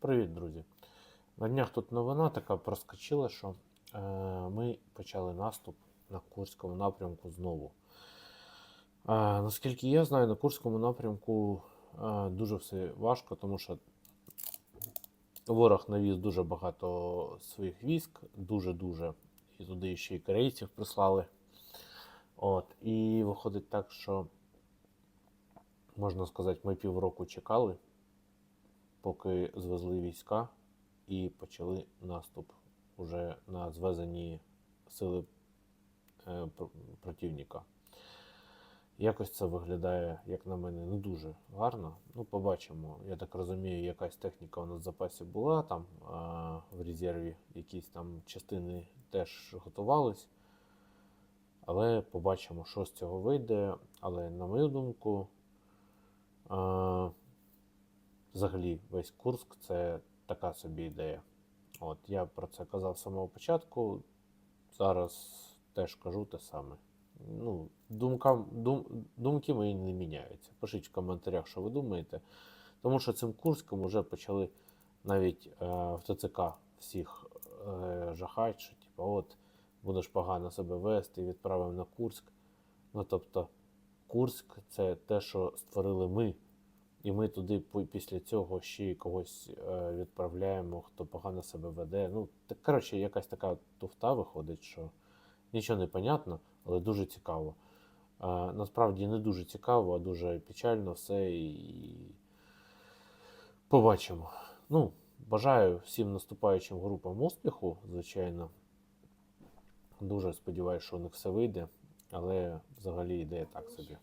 Привіт, друзі. На днях тут новина така проскочила, що е, ми почали наступ на Курському напрямку знову. Е, наскільки я знаю, на Курському напрямку е, дуже все важко, тому що ворог навіз дуже багато своїх військ, дуже-дуже. І туди ще й корейців прислали. От, і виходить так, що можна сказати, ми півроку чекали, поки звезли війська і почали наступ уже на звезені сили е, пр- противника. Якось це виглядає, як на мене, не дуже гарно. Ну, побачимо. Я так розумію, якась техніка у нас в запасі була там а, в резерві, якісь там частини теж готувались. Але побачимо, що з цього вийде. Але на мою думку, а, взагалі весь Курск це така собі ідея. От я про це казав з самого початку. Зараз теж кажу те саме. Ну, думкам, дум, думки мої не міняються. Пишіть в коментарях, що ви думаєте. Тому що цим Курском вже почали навіть е, в ТЦК всіх е, жахати, що типу, от будеш погано себе вести, відправимо на Курск. Ну тобто, Курск це те, що створили ми. І ми туди після цього ще когось е, відправляємо, хто погано себе веде. Ну, так, коротше, якась така туфта виходить, що нічого не понятно, але дуже цікаво. Е, насправді не дуже цікаво, а дуже печально все і побачимо. Ну, бажаю всім наступаючим групам успіху, звичайно. Дуже сподіваюся, що у них все вийде, але взагалі ідея так собі.